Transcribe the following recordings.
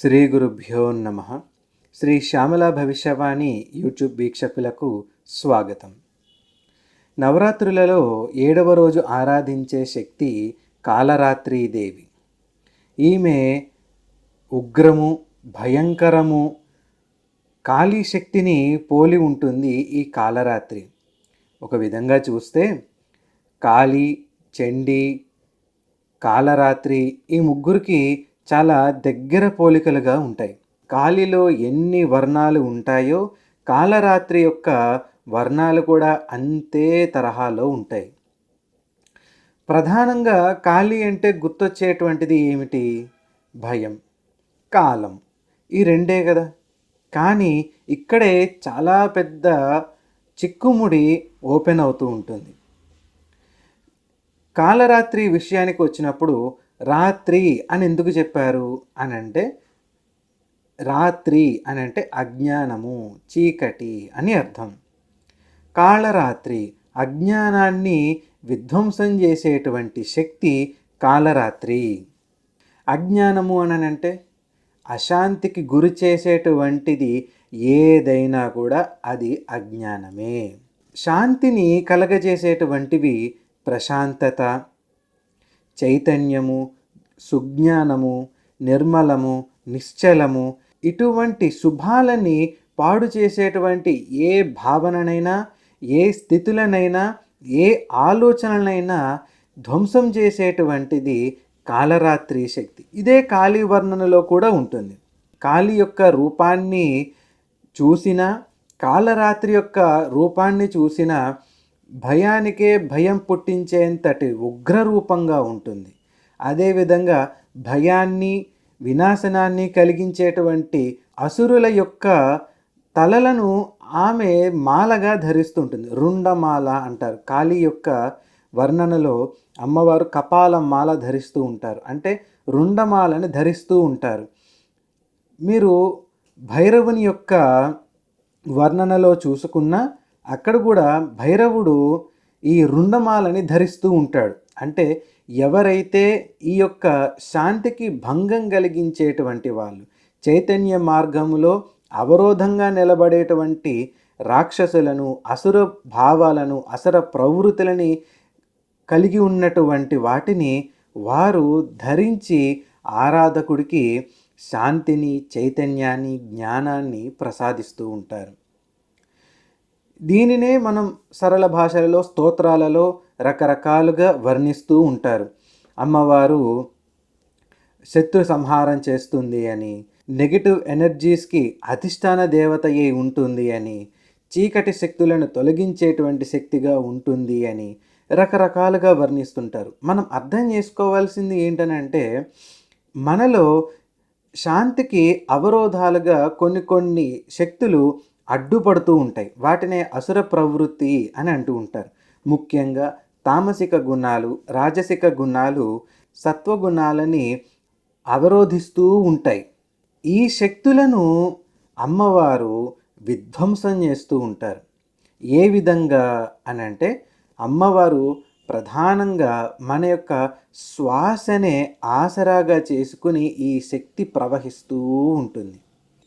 శ్రీ గురుభ్యో నమ. శ్రీ శ్యామల భవిష్యవాణి యూట్యూబ్ వీక్షకులకు స్వాగతం. నవరాత్రులలో ఏడవ రోజు ఆరాధించే శక్తి కాలరాత్రీదేవి ఈమె ఉగ్రము భయంకరము కాళీ శక్తిని పోలి ఉంటుంది ఈ కాలరాత్రి. ఒక విధంగా చూస్తే కాళీ చండీ కాలరాత్రి ఈ ముగ్గురికి చాలా దగ్గర పోలికలుగా ఉంటాయి. కాలిలో ఎన్ని వర్ణాలు ఉంటాయో కాలరాత్రి యొక్క వర్ణాలు కూడా అంతే తరహాలో ఉంటాయి. ప్రధానంగా కాళీ అంటే గుర్తొచ్చేటువంటిది ఏమిటి? భయం కాలం. ఈ రెండే కదా. కానీ ఇక్కడే చాలా పెద్ద చిక్కుముడి ఓపెన్ అవుతూ ఉంటుంది. కాలరాత్రి విషయానికి వచ్చినప్పుడు రాత్రి అని ఎందుకు చెప్పారు అని అంటే రాత్రి అని అంటే అజ్ఞానము చీకటి అని అర్థం. కాళరాత్రి అజ్ఞానాన్ని విధ్వంసం చేసేటువంటి శక్తి కాలరాత్రి అజ్ఞానము అని అంటే అశాంతికి గురి చేసేటువంటిది ఏదైనా కూడా అది అజ్ఞానమే. శాంతిని కలగజేసేటువంటివి ప్రశాంతత చైతన్యము సుజ్ఞానము నిర్మలము నిశ్చలము ఇటువంటి శుభాలని పాడు చేసేటువంటి ఏ భావననైనా ఏ స్థితులనైనా ఏ ఆలోచనలనైనా ధ్వంసం చేసేటువంటిది కాలరాత్రి శక్తి. ఇదే కాళీ వర్ణనలో కూడా ఉంటుంది. కాళీ యొక్క రూపాన్ని చూసిన కాలరాత్రి యొక్క రూపాన్ని చూసిన భయానికే భయం పుట్టించేంతటి ఉగ్ర రూపంగా ఉంటుంది అదేవిధంగా భయాన్ని వినాశనాన్ని కలిగించేటువంటి అసురుల యొక్క తలలను ఆమె మాలగా ధరిస్తుంటుంది. రుండమాల అంటారు. కాళీ యొక్క వర్ణనలో అమ్మవారు కపాల మాల ధరిస్తూ ఉంటారు. అంటే రుండమాలని ధరిస్తూ ఉంటారు. మీరు భైరవుని యొక్క వర్ణనలో చూసుకున్న అక్కడ కూడా భైరవుడు ఈ రుండమాలని ధరిస్తూ ఉంటాడు. అంటే ఎవరైతే ఈ యొక్క శాంతికి భంగం కలిగించేటువంటి వాళ్ళు చైతన్య మార్గములో అవరోధంగా నిలబడేటువంటి రాక్షసులను అసుర భావాలను అసుర ప్రవృత్తులని కలిగి ఉన్నటువంటి వాటిని వారు ధరించి ఆరాధకుడికి శాంతిని చైతన్యాన్ని జ్ఞానాన్ని ప్రసాదిస్తూ ఉంటారు. దీనినే మనం సరళ భాషలలో స్తోత్రాలలో రకరకాలుగా వర్ణిస్తూ ఉంటారు. అమ్మవారు శత్రు సంహారం చేస్తుంది అని నెగిటివ్ ఎనర్జీస్కి అధిష్టాన దేవత ఏ ఉంటుంది అని చీకటి శక్తులను తొలగించేటువంటి శక్తిగా ఉంటుంది అని రకరకాలుగా వర్ణిస్తుంటారు. మనం అర్థం చేసుకోవాల్సింది ఏంటనంటే మనలో శాంతికి అవరోధాలుగా కొన్ని కొన్ని శక్తులు అడ్డుపడుతూ ఉంటాయి. వాటినే అసుర ప్రవృత్తి అని అంటూ ఉంటారు. ముఖ్యంగా తామసిక గుణాలు రాజసిక గుణాలు సత్వగుణాలని అవరోధిస్తూ ఉంటాయి. ఈ శక్తులను అమ్మవారు విధ్వంసం చేస్తూ ఉంటారు. ఏ విధంగా అని అంటే అమ్మవారు ప్రధానంగా మన యొక్క శ్వాసనే ఆసరాగా చేసుకుని ఈ శక్తి ప్రవహిస్తూ ఉంటుంది.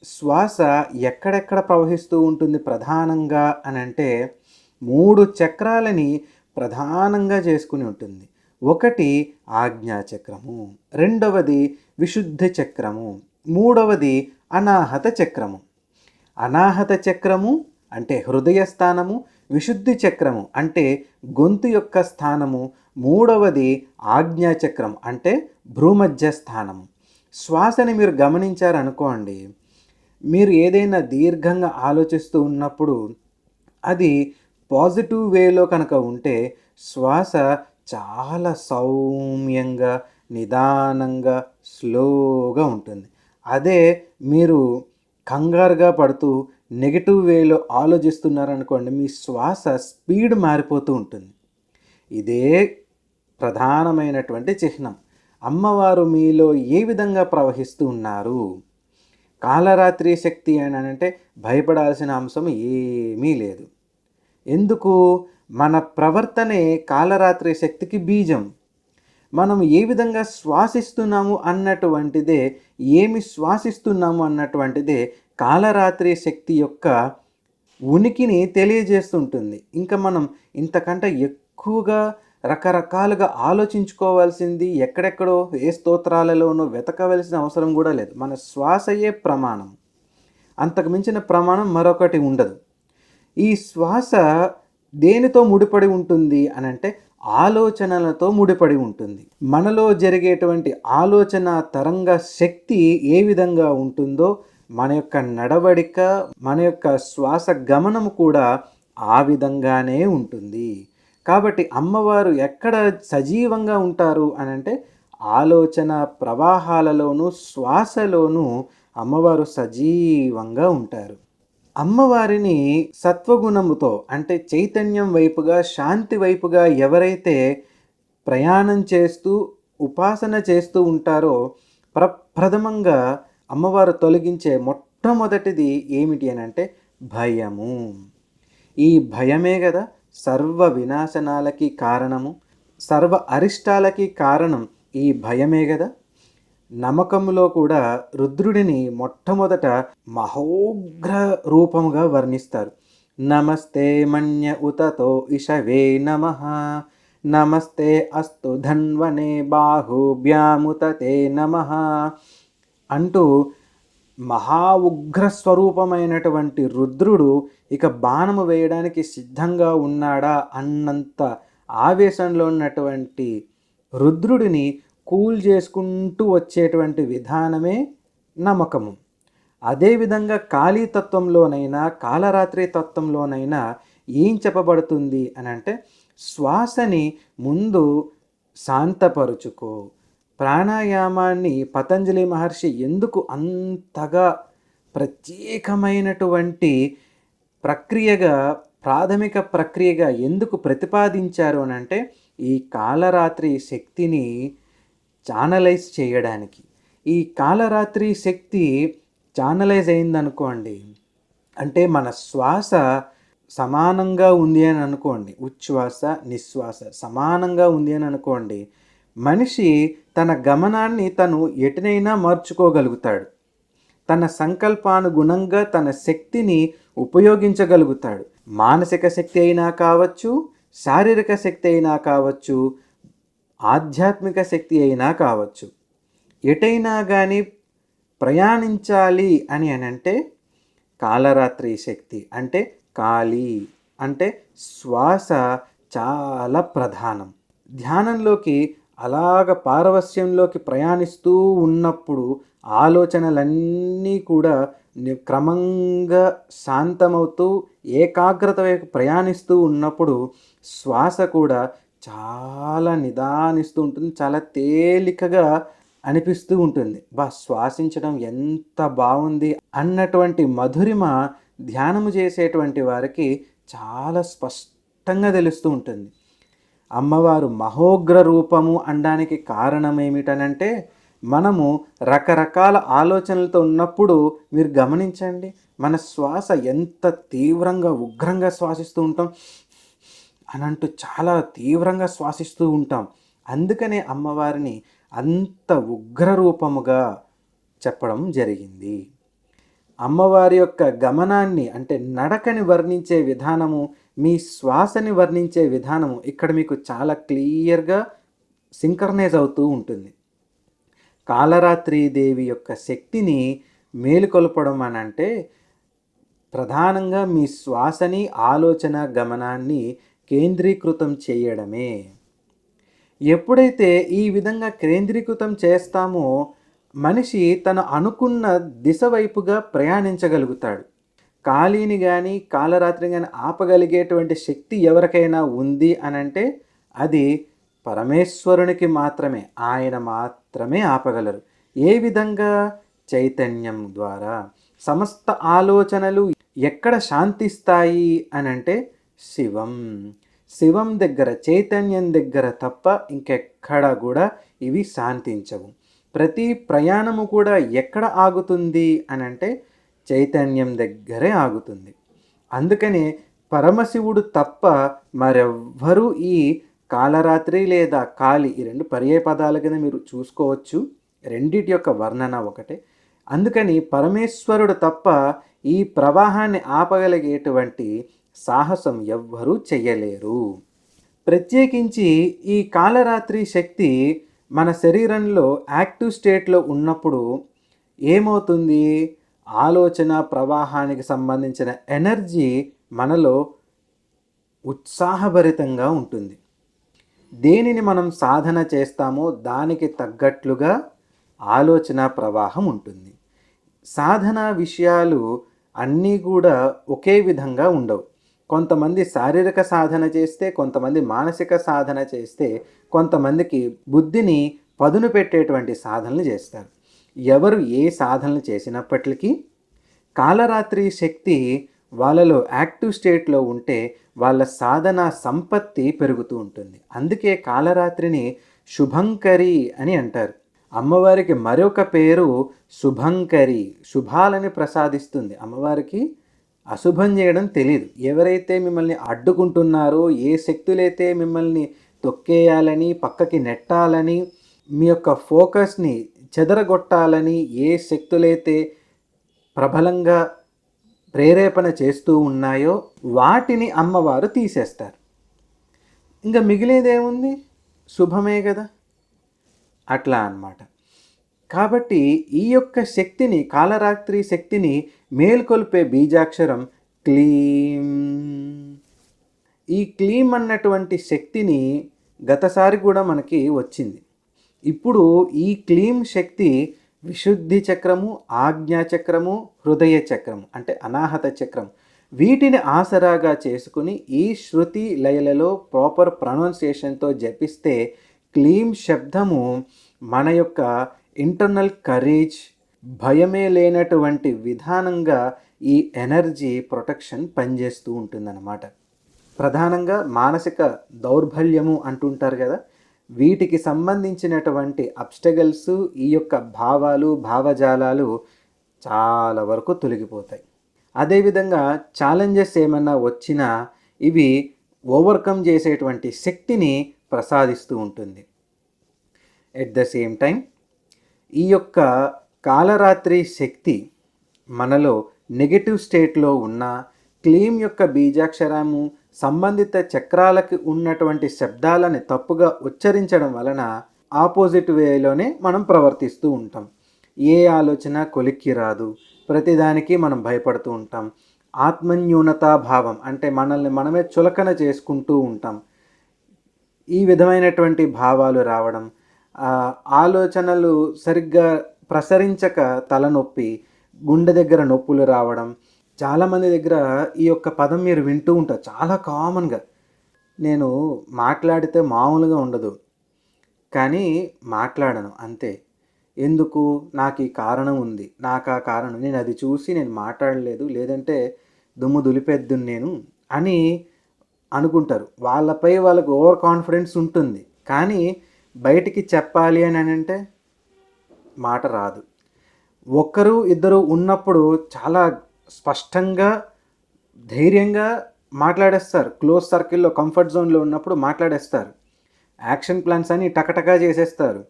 శ్వాస ఎక్కడెక్కడ ప్రవహిస్తూ ఉంటుంది ప్రధానంగా అని అంటే మూడు చక్రాలని ప్రధానంగా చేసుకుని ఉంటుంది. ఒకటి ఆజ్ఞా చక్రము రెండవది విశుద్ధ చక్రము మూడవది అనాహత చక్రము. అనాహత చక్రము అంటే హృదయ స్థానము విశుద్ధి చక్రము అంటే గొంతు యొక్క స్థానము మూడవది ఆజ్ఞా చక్రం అంటే భ్రూమధ్య స్థానము. శ్వాసని మీరు గమనించారనుకోండి మీరు ఏదైనా దీర్ఘంగా ఆలోచిస్తూ ఉన్నప్పుడు అది పాజిటివ్ వేలో కనుక ఉంటే శ్వాస చాలా సౌమ్యంగా నిదానంగా స్లోగా ఉంటుంది. అదే మీరు కంగారుగా పడుతూ నెగిటివ్ వేలో ఆలోచిస్తున్నారనుకోండి మీ శ్వాస స్పీడ్ మారిపోతూ ఉంటుంది. ఇదే ప్రధానమైనటువంటి చిహ్నం. అమ్మవారు మీలో ఏ విధంగా ప్రవహిస్తూ ఉన్నారు? కాలరాత్రి శక్తి అని అంటే భయపడాల్సిన అంశం ఏమీ లేదు. ఎందుకు? మన ప్రవర్తనే కాలరాత్రి శక్తికి బీజం. మనం ఏ విధంగా శ్వాసిస్తున్నాము అన్నటువంటిదే ఏమి శ్వాసిస్తున్నాము అన్నటువంటిదే కాలరాత్రి శక్తి యొక్క ఉనికిని తెలియజేస్తుంటుంది. ఇంకా మనం ఇంతకంటే ఎక్కువగా రకరకాలుగా ఆలోచించుకోవాల్సింది ఎక్కడెక్కడో ఏ స్తోత్రాలలోనో వెతకవలసిన అవసరం కూడా లేదు. మన శ్వాసయే ప్రమాణం. అంతకు మించిన ప్రమాణం మరొకటి ఉండదు. ఈ శ్వాస దేనితో ముడిపడి ఉంటుంది అని అంటే ఆలోచనలతో ముడిపడి ఉంటుంది. మనలో జరిగేటువంటి ఆలోచన తరంగ శక్తి ఏ విధంగా ఉంటుందో మన యొక్క నడవడిక మన యొక్క శ్వాస గమనం కూడా ఆ విధంగానే ఉంటుంది. కాబట్టి అమ్మవారు ఎక్కడ సజీవంగా ఉంటారు అని అంటే ఆలోచన ప్రవాహాలలోనూ శ్వాసలోనూ అమ్మవారు సజీవంగా ఉంటారు. అమ్మవారిని సత్వగుణముతో అంటే చైతన్యం వైపుగా శాంతి వైపుగా ఎవరైతే ప్రయాణం చేస్తూ ఉపాసన చేస్తూ ఉంటారో ప్రప్రథమంగా అమ్మవారు తొలగించే మొట్టమొదటిది ఏమిటి అని అంటే భయము. ఈ భయమే కదా సర్వ వినాశనాలకి కారణము సర్వ అరిష్టాలకి కారణం ఈ భయమే కదా నమ్మకంలో కూడా రుద్రుడిని మొట్టమొదట మహోగ్ర రూపముగా వర్ణిస్తారు. నమస్తే మన్య ఉతతో ఇషవే నమ. నమస్తే అస్తు ధన్వనే బాహుభ్యాముతతే నమ. అంటూ మహా ఉగ్ర స్వరూపమైనటువంటి రుద్రుడు ఇక బాణము వేయడానికి సిద్ధంగా ఉన్నాడా అన్నంత ఆవేశంలో ఉన్నటువంటి రుద్రుడిని కూల్ చేసుకుంటూ వచ్చేటువంటి విధానమే నమ్మకము. అదేవిధంగా ఖాళీ తత్వంలోనైనా కాలరాత్రి తత్వంలోనైనా ఏం చెప్పబడుతుంది అని అంటే శ్వాసని ముందు శాంతపరుచుకో. ప్రాణాయామాన్ని పతంజలి మహర్షి ఎందుకు అంతగా ప్రత్యేకమైనటువంటి ప్రక్రియగా ప్రాథమిక ప్రక్రియగా ఎందుకు ప్రతిపాదించారు అని అంటే ఈ కాలరాత్రి శక్తిని ఛానలైజ్ చేయడానికి. ఈ కాలరాత్రి శక్తి ఛానలైజ్ అయిందనుకోండి అంటే మన శ్వాస సమానంగా ఉంది అని అనుకోండి ఉచ్ఛ్వాస నిశ్వాస సమానంగా ఉంది అని అనుకోండి మనిషి తన గమనాన్ని తను ఎటునైనా మార్చుకోగలుగుతాడు. తన సంకల్పానుగుణంగా తన శక్తిని ఉపయోగించగలుగుతాడు. మానసిక శక్తి అయినా కావచ్చు శారీరక శక్తి అయినా కావచ్చు ఆధ్యాత్మిక శక్తి అయినా కావచ్చు. ఎటైనా కానీ ప్రయాణించాలి అని అని అంటే కాలరాత్రి శక్తి అంటే కాళీ అంటే శ్వాస చాలా ప్రధానం. ధ్యానంలోకి అలాగ పారవస్యంలోకి ప్రయాణిస్తూ ఉన్నప్పుడు ఆలోచనలన్నీ కూడా క్రమంగా శాంతమవుతూ ఏకాగ్రత వైపు ప్రయాణిస్తూ ఉన్నప్పుడు శ్వాస కూడా చాలా నిదానిస్తూ ఉంటుంది. చాలా తేలికగా అనిపిస్తూ ఉంటుంది. బా శ్వాసించడం ఎంత బాగుంది అన్నటువంటి మధురిమ ధ్యానము చేసేటువంటి వారికి చాలా స్పష్టంగా తెలుస్తూ ఉంటుంది. అమ్మవారు మహోగ్ర రూపము అనడానికి కారణం ఏమిటనంటే మనము రకరకాల ఆలోచనలతో ఉన్నప్పుడు మీరు గమనించండి మన శ్వాస ఎంత తీవ్రంగా ఉగ్రంగా శ్వాసిస్తూ ఉంటాం. అనంటూ చాలా తీవ్రంగా శ్వాసిస్తూ ఉంటాం. అందుకనే అమ్మవారిని అంత ఉగ్ర రూపముగా చెప్పడం జరిగింది. అమ్మవారి యొక్క గమనాన్ని అంటే నడకని వర్ణించే విధానము మీ శ్వాసని వర్ణించే విధానము ఇక్కడ మీకు చాలా క్లియర్గా సింకర్నైజ్ అవుతూ ఉంటుంది. కాలరాత్రి దేవి యొక్క శక్తిని మేలుకొల్పడం అని అంటే ప్రధానంగా మీ శ్వాసని ఆలోచన గమనాన్ని కేంద్రీకృతం చేయడమే. ఎప్పుడైతే ఈ విధంగా కేంద్రీకృతం చేస్తామో మనిషి తను అనుకున్న దిశ వైపుగా ప్రయాణించగలుగుతాడు. ఖాళీని కానీ కాలరాత్రి కానీ ఆపగలిగేటువంటి శక్తి ఎవరికైనా ఉంది అని అంటే అది పరమేశ్వరునికి మాత్రమే. ఆయన మాత్రమే ఆపగలరు. ఏ విధంగా? చైతన్యం ద్వారా. సమస్త ఆలోచనలు ఎక్కడ శాంతిస్తాయి అని అంటే శివం. శివం దగ్గర చైతన్యం దగ్గర తప్ప ఇంకెక్కడ కూడా ఇవి శాంతించవు. ప్రతి ప్రయాణము కూడా ఎక్కడ ఆగుతుంది అని అంటే చైతన్యం దగ్గరే ఆగుతుంది. అందుకనే పరమశివుడు తప్ప మరెవ్వరూ ఈ కాలరాత్రి లేదా కాలి ఈ రెండు పర్యాయ పదాల కింద మీరు చూసుకోవచ్చు. రెండిటి యొక్క వర్ణన ఒకటే. అందుకని పరమేశ్వరుడు తప్ప ఈ ప్రవాహాన్ని ఆపగలిగేటువంటి సాహసం ఎవ్వరూ చెయ్యలేరు. ప్రత్యేకించి ఈ కాలరాత్రి శక్తి మన శరీరంలో యాక్టివ్ స్టేట్లో ఉన్నప్పుడు ఏమవుతుంది? ఆలోచన ప్రవాహానికి సంబంధించిన ఎనర్జీ మనలో ఉత్సాహభరితంగా ఉంటుంది. దేనిని మనం సాధన చేస్తామో దానికి తగ్గట్లుగా ఆలోచన ప్రవాహం ఉంటుంది. సాధన విషయాలు అన్నీ కూడా ఒకే విధంగా ఉండవు. కొంతమంది శారీరక సాధన చేస్తే కొంతమంది మానసిక సాధన చేస్తే కొంతమందికి బుద్ధిని పదును పెట్టేటువంటి సాధనలు చేస్తారు. ఎవరు ఏ సాధనలు చేసినప్పటికీ కాలరాత్రి శక్తి వాళ్ళలో యాక్టివ్ స్టేట్లో ఉంటే వాళ్ళ సాధన సంపత్తి పెరుగుతూ ఉంటుంది. అందుకే కాలరాత్రిని శుభంకరి అని అంటారు. అమ్మవారికి మరొక పేరు శుభంకరి శుభాలని ప్రసాదిస్తుంది. అమ్మవారికి అశుభం చేయడం తెలియదు ఎవరైతే మిమ్మల్ని అడ్డుకుంటున్నారో ఏ శక్తులైతే మిమ్మల్ని తొక్కేయాలని పక్కకి నెట్టాలని మీ యొక్క ఫోకస్ని చెదరగొట్టాలని ఏ శక్తులైతే ప్రబలంగా ప్రేరేపణ చేస్తూ ఉన్నాయో వాటిని అమ్మవారు తీసేస్తారు. ఇంకా మిగిలేదేముంది శుభమే కదా? అట్లా అన్నమాట. కాబట్టి ఈ యొక్క శక్తిని కాలరాత్రి శక్తిని మేల్కొల్పే బీజాక్షరం క్లీం. ఈ క్లీం అన్నటువంటి శక్తిని గతసారి కూడా మనకి వచ్చింది. ఇప్పుడు ఈ క్లీం శక్తి విశుద్ధి చక్రము ఆజ్ఞా చక్రము హృదయ చక్రము అంటే అనాహత చక్రం వీటిని ఆసరాగా చేసుకుని ఈ శృతి లయలలో ప్రాపర్ ప్రొనౌన్సియేషన్తో జపిస్తే క్లీం శబ్దము మన యొక్క ఇంటర్నల్ కరేజ్ భయమే లేనటువంటి విధానంగా ఈ ఎనర్జీ ప్రొటెక్షన్ పనిచేస్తూ ఉంటుందన్నమాట. ప్రధానంగా మానసిక దౌర్బల్యము అంటుంటారు కదా వీటికి సంబంధించినటువంటి అబ్స్టగల్స్ ఈ యొక్క భావాలు భావజాలాలు చాలా వరకు తొలగిపోతాయి. అదేవిధంగా ఛాలెంజెస్ ఏమన్నా వచ్చినా ఇవి ఓవర్కమ్ చేసేటువంటి శక్తిని ప్రసాదిస్తూ ఉంటుంది. ఎట్ ద సేమ్ టైం ఈ యొక్క కాలరాత్రి శక్తి మనలో నెగటివ్ స్టేట్లో ఉన్న క్లీమ్ యొక్క బీజాక్షరము సంబంధిత చక్రాలకి ఉన్నటువంటి శబ్దాలని తప్పుగా ఉచ్చరించడం వలన ఆపోజిట్ వేలోనే మనం ప్రవర్తిస్తూ ఉంటాం. ఏ ఆలోచన కొలిక్కి రాదు. ప్రతిదానికి మనం భయపడుతూ ఉంటాం. ఆత్మన్యూనతా భావం అంటే మనల్ని మనమే చులకన చేసుకుంటూ ఉంటాం. ఈ విధమైనటువంటి భావాలు రావడం ఆలోచనలు సరిగ్గా ప్రసరించక తలనొప్పి గుండె దగ్గర నొప్పులు రావడం చాలామంది దగ్గర ఈ యొక్క పదం మీరు వింటూ ఉంటారు. చాలా కామన్గా నేను మాట్లాడితే మామూలుగా ఉండదు. కానీ మాట్లాడను అంతే. ఎందుకు? నాకు ఈ కారణం ఉంది. నాకు ఆ కారణం నేను అది చూసి నేను మాట్లాడలేదు. లేదంటే దుమ్ము దులిపెద్దు నేను అని అనుకుంటారు. వాళ్ళపై వాళ్ళకు ఓవర్ కాన్ఫిడెన్స్ ఉంటుంది. కానీ బయటికి చెప్పాలి అని అంటే మాట రాదు. ఒక్కరు ఇద్దరు ఉన్నప్పుడు చాలా స్పష్టంగా ధైర్యంగా మాట్లాడేస్తారు. క్లోజ్ సర్కిల్లో కంఫర్ట్ జోన్లో ఉన్నప్పుడు మాట్లాడేస్తారు. యాక్షన్ ప్లాన్స్ అని టకటకా చేసేస్తారు.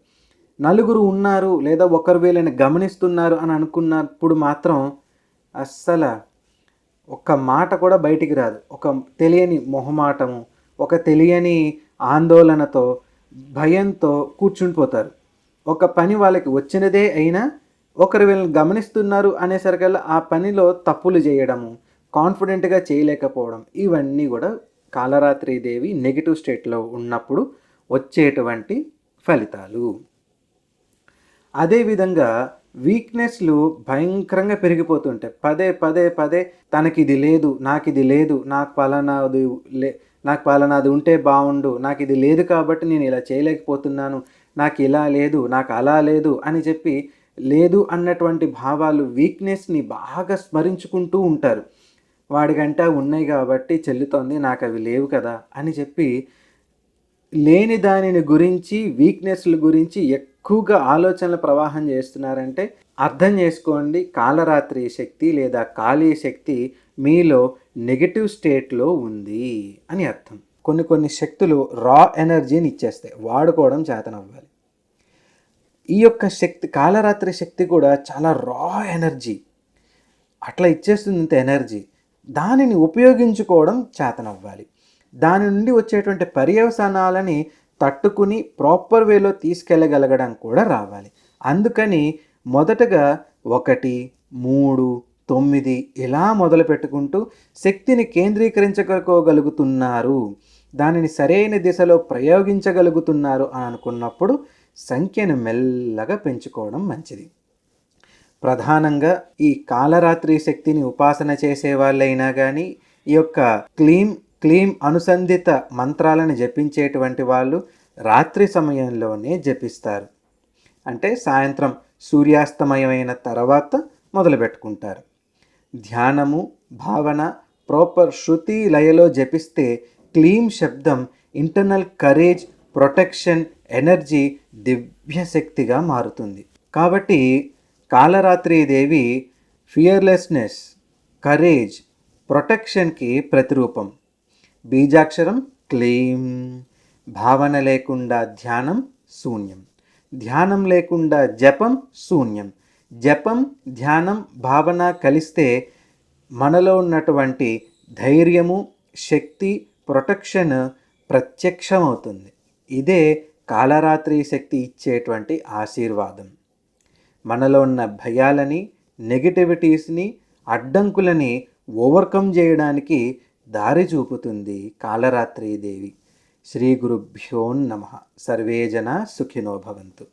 నలుగురు ఉన్నారు లేదా ఒకరు వీళ్ళని గమనిస్తున్నారు అని అనుకున్నప్పుడు మాత్రం అస్సలు ఒక్క మాట కూడా బయటికి రాదు. ఒక తెలియని మొహమాటము ఒక తెలియని ఆందోళనతో భయంతో కూర్చుండిపోతారు. ఒక పని వాళ్ళకి వచ్చినదే అయినా ఒకరు వీళ్ళని గమనిస్తున్నారు అనేసరికల్లా ఆ పనిలో తప్పులు చేయడము కాన్ఫిడెంట్గా చేయలేకపోవడం ఇవన్నీ కూడా కాలరాత్రి దేవి నెగిటివ్ స్టేట్లో ఉన్నప్పుడు వచ్చేటువంటి ఫలితాలు. అదేవిధంగా వీక్నెస్లు భయంకరంగా పెరిగిపోతుంటాయి. పదే పదే పదే తనకి ఇది లేదు నాకు ఇది లేదు నాకు పలానాది లే నాకు పలానాది ఉంటే బాగుండు నాకు ఇది లేదు కాబట్టి నేను ఇలా చేయలేకపోతున్నాను నాకు ఇలా లేదు నాకు అలా లేదు అని చెప్పి లేదు అన్నటువంటి భావాలు వీక్నెస్ని బాగా స్మరించుకుంటూ ఉంటారు. వాడికంటే ఉన్నాయి కాబట్టి చెల్లుతోంది నాకు అవి లేవు కదా అని చెప్పి లేని దానిని గురించి వీక్నెస్ల గురించి ఎక్కువగా ఆలోచనల ప్రవాహం చేస్తున్నారంటే అర్థం చేసుకోండి. కాలరాత్రి శక్తి లేదా కాళీ శక్తి మీలో నెగిటివ్ స్టేట్లో ఉంది అని అర్థం. కొన్ని కొన్ని శక్తులు రా ఎనర్జీని ఇచ్చేస్తాయి. వాడుకోవడం చేతనవ్వాలి. ఈ యొక్క శక్తి కాలరాత్రి శక్తి కూడా చాలా రా ఎనర్జీ. అట్లా ఇచ్చేస్తుంది ఇంత ఎనర్జీ. దానిని ఉపయోగించుకోవడం చేతనవ్వాలి. దాని నుండి వచ్చేటువంటి పర్యవసానాలని తట్టుకుని ప్రాపర్ వేలో తీసుకెళ్ళగలగడం కూడా రావాలి. అందుకని మొదటగా ఒకటి మూడు తొమ్మిది ఇలా మొదలు పెట్టుకుంటూ శక్తిని కేంద్రీకరించగలుగుతున్నారు. దానిని సరైన దిశలో ప్రయోగించగలుగుతున్నారు అని అనుకున్నప్పుడు సంఖ్యను మెల్లగా పెంచుకోవడం మంచిది. ప్రధానంగా ఈ కాలరాత్రి శక్తిని ఉపాసన చేసే వాళ్ళైనా కానీ ఈ యొక్క క్లీం క్లీం అనుసంధిత మంత్రాలను జపించేటువంటి వాళ్ళు రాత్రి సమయంలోనే జపిస్తారు. అంటే సాయంత్రం సూర్యాస్తమయమైన తర్వాత మొదలు పెట్టుకుంటారు ధ్యానము భావన ప్రాపర్ శృతి లయలో జపిస్తే క్లీం శబ్దం ఇంటర్నల్ కరేజ్ ప్రొటెక్షన్ ఎనర్జీ దివ్యశక్తిగా మారుతుంది. కాబట్టి కాలరాత్రి దేవి ఫియర్లెస్నెస్ కరేజ్ ప్రొటెక్షన్కి ప్రతిరూపం. బీజాక్షరం క్లీం భావన లేకుండా ధ్యానం శూన్యం. ధ్యానం లేకుండా జపం శూన్యం. జపం ధ్యానం భావన కలిస్తే మనలో ఉన్నటువంటి ధైర్యము శక్తి ప్రొటెక్షన్ ప్రత్యక్షమవుతుంది. ఇదే కాలరాత్రి శక్తి ఇచ్చేటువంటి ఆశీర్వాదం. మనలో ఉన్న భయాలని నెగిటివిటీస్ని అడ్డంకులని ఓవర్కమ్ చేయడానికి దారి చూపుతుంది కాలరాత్రి దేవి. శ్రీ గురుభ్యో నమ. సర్వే సుఖినోభవంతు సుఖినో భవంతు.